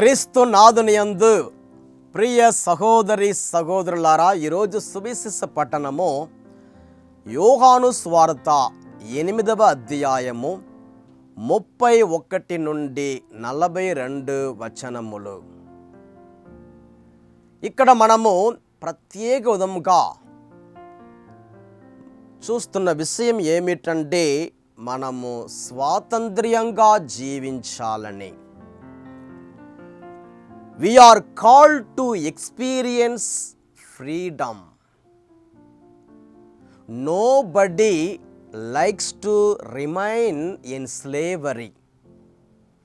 క్రీస్తు నాదునియందు ప్రియ సహోదరి సహోదరులారా ఈరోజు సువిశిష పట్టణము యోహాను స్వార్త ఎనిమిదవ అధ్యాయము ముప్పై ఒకటి నుండి నలభై రెండు వచనములు. ఇక్కడ మనము ప్రత్యేక విధముగా చూస్తున్న విషయం ఏమిటంటే మనము స్వాతంత్ర్యంగా జీవించాలని. We are to experience freedom nobody likes to remain in slavery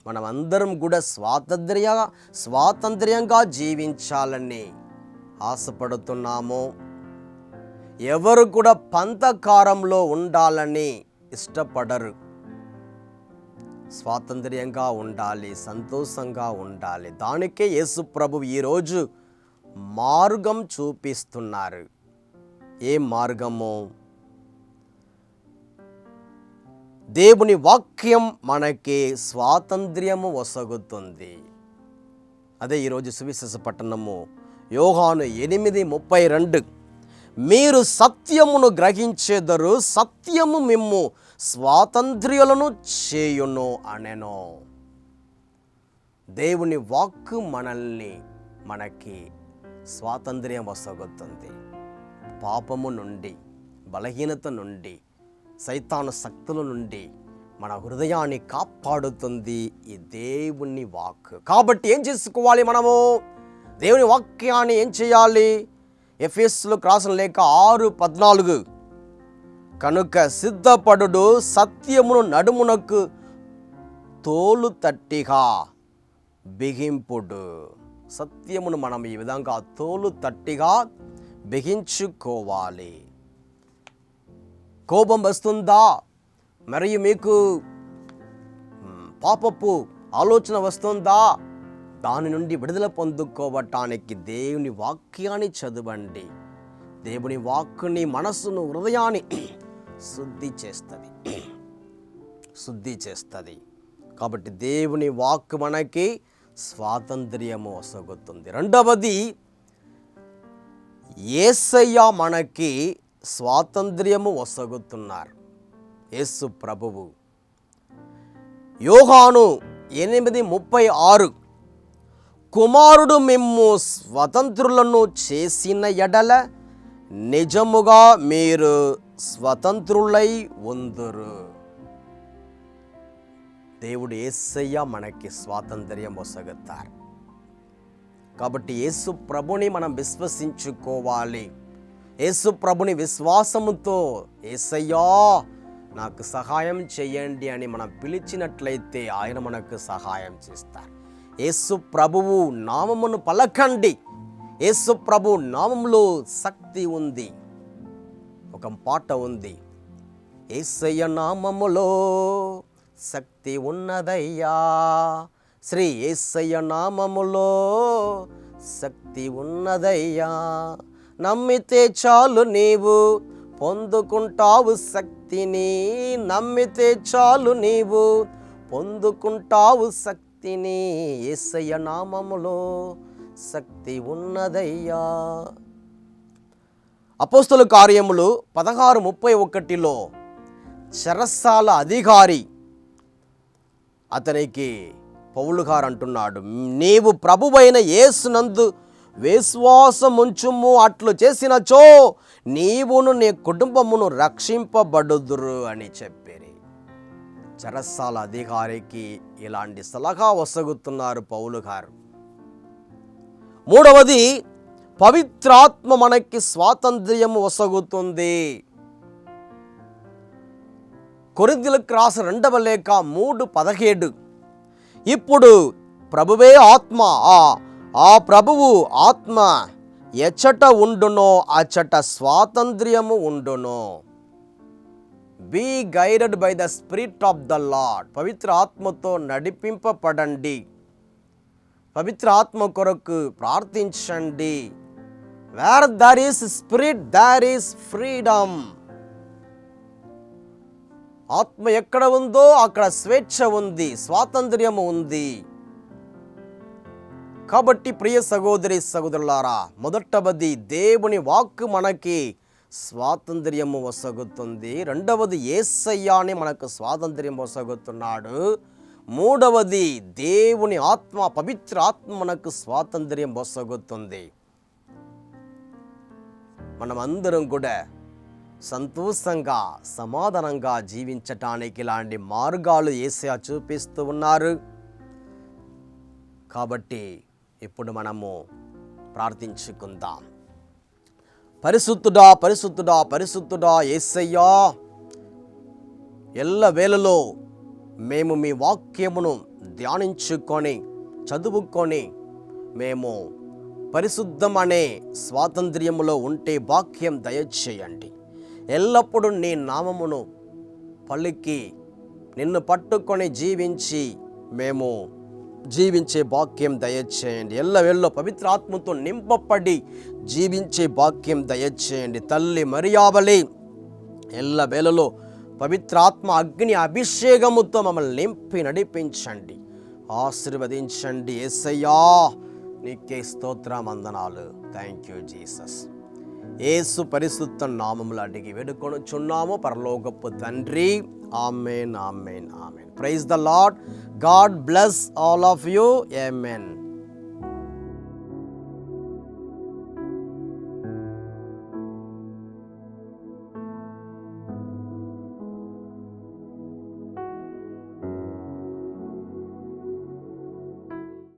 మనమందరం కూడా స్వాతంత్ర్య స్వాతంత్ర్యంగా జీవించాలని ఆశపడుతున్నాము. ఎవరు కూడా పంతకారంలో ఉండాలని ఇష్టపడరు. స్వాతంత్ర్యంగా ఉండాలి సంతోషంగా ఉండాలి. దానికే యేసు ప్రభు ఈరోజు మార్గం చూపిస్తున్నారు. ఏ మార్గము? దేవుని వాక్యం మనకి స్వాతంత్ర్యము వసగుతుంది. అదే ఈరోజు సువిశేష పట్టణము యోహాను ఎనిమిది ముప్పై రెండు. మీరు సత్యమును గ్రహించేదరు సత్యము మిమ్ము స్వాతంత్ర్యులను చేయును అనెను. దేవుని వాక్కు మనల్ని మనకి స్వాతంత్ర్యం వసగుతుంది పాపము నుండి బలహీనత నుండి సైతాను శక్తుల నుండి మన హృదయాన్ని కాపాడుతుంది ఈ దేవుని వాక్ కాబట్టి ఏం చేసుకోవాలి మనము? దేవుని వాక్యాన్ని ఏం చేయాలి? ఎఫ్ఎస్లో రాసిన లేక ఆరు పద్నాలుగు. కనుక సిద్ధపడుడు సత్యమును నడుమునకు తోలు తట్టిగా బిగింపుడు. సత్యమును మనం ఈ విధంగా తోలు తట్టిగా బిగించుకోవాలి. కోపం వస్తుందా? మరియు మీకు పాపపు ఆలోచన వస్తుందా? దాని నుండి విడుదల పొందుకోవటానికి దేవుని వాక్యాన్ని చదవండి. దేవుని వాక్కుని మనస్సును హృదయాన్ని శుద్ధి చేస్తుంది. శుద్ధి చేస్తుంది. కాబట్టి దేవుని వాక్ మనకి స్వాతంత్ర్యము వసగుతుంది రెండవది ఏసయ్య మనకి స్వాతంత్ర్యము వసగుతున్నారు. యేసు ప్రభువు. యోహాను ఎనిమిది ముప్పై ఆరు కుమారుడు మిమ్ము స్వతంత్రులను చేసిన ఎడల నిజముగా మీరు స్వతంత్రులై ఉందరు. దేవుడు ఏసయ్య మనకి స్వాతంత్ర్యం వసగుతారు. కాబట్టి యేసు ప్రభుని మనం విశ్వసించుకోవాలి. యేసు ప్రభుని విశ్వాసముతో ఏసయ్యా నాకు సహాయం చేయండి అని మనం పిలిచినట్లయితే ఆయన మనకు సహాయం చేస్తారు. యేసు ప్రభువు నామమును పలకండి. యేసు ప్రభు నామంలో శక్తి ఉంది. ఒక పాట ఉంది. ఏసయ్య నామములో శక్తి ఉన్నదయ్యా. శ్రీ ఏసయ్య నామములో శక్తి ఉన్నదయ్యా. నమ్మితే చాలు నీవు పొందుకుంటావు శక్తిని. నమ్మితే చాలు నీవు పొందుకుంటావు శక్తి శక్తిని ఏసయ్య నామములో శక్తి ఉన్నదయ్యా. అపోస్తుల కార్యములు పదహారు ముప్పై ఒకటిలో చెరస్సాల అధికారి అతనికి పౌలు గారు అంటున్నాడు నీవు ప్రభువైన యేసునందు విశ్వాసముంచుము అట్లు చేసినచో నీవును నీ కుటుంబమును రక్షింపబడుదురు అని చెప్పారు. చరస్సాల అధికారికి ఇలాంటి సలహా వసగుతున్నారు పౌలు గారు. మూడవది పవిత్రాత్మ మనకి స్వాతంత్ర్యము వసగుతుంది. కొరిందులకు రాసిన రెండవ లేఖ మూడు పదహేడు. ఇప్పుడు ప్రభువే ఆత్మ ఆ ఆ ప్రభువు ఆత్మ ఎచ్చట ఉండునో అచ్చట స్వాతంత్ర్యము ఉండునో. Be guided by the spirit of the Lord పవిత్ర ఆత్మతో నడిపింపబడండి. పవిత్ర ఆత్మ కొరకు ప్రార్థించండి. Where there is spirit there is freedom ఆత్మ ఎక్కడ ఉందో అక్కడ స్వేచ్ఛ ఉంది స్వాతంత్ర్యము ఉంది. కాబట్టి ప్రియ సహోదరి సహోదరులారా మొదటవది దేవుని వాక్కు మనకి స్వాతంత్ర్యము వసగుతుంది. రెండవది ఏసయ్యాని మనకు స్వాతంత్ర్యం వసగుతున్నాడు. మూడవది దేవుని ఆత్మ పవిత్ర ఆత్మ మనకు స్వాతంత్ర్యం వసగుతుంది. మనమందరం కూడా సంతోషంగా సమాధానంగా జీవించటానికి ఇలాంటి మార్గాలు ఏసయా చూపిస్తూ ఉన్నారు. కాబట్టి ఇప్పుడు మనము ప్రార్థించుకుందాం. పరిశుద్ధుడా పరిశుద్ధుడా పరిశుద్ధుడా ఏసయ్యా. ఎల్ల వేళలో మేము మీ వాక్యమును ధ్యానించుకొని చదువుకొని మేము పరిశుద్ధం అనే స్వాతంత్ర్యములో ఉంటే వాక్యం దయచేయండి. ఎల్లప్పుడూ నీ నామమును పలికి నిన్ను పట్టుకొని జీవించి మేము జీవించే భాగ్యం దయచేయండి. ఎల్లవెల్లో పవిత్రాత్మతో నింపబడి జీవించే భాగ్యం దయచేయండి. తల్లి మరియావలి ఎల్లవేళలో పవిత్రాత్మ అగ్ని అభిషేకముతో మమ్మల్ని నింపి నడిపించండి. ఆశీర్వదించండి. ఎస్సయ్యా నీకే స్తోత్ర వందనాలు. థ్యాంక్ యూ జీసస్ ఏసు పరిశుద్ధ నామములు అడిగి వేడుకొనుచున్నాము. పరలోకపు తండ్రి. Amen amen amen. Praise the Lord God bless all of you amen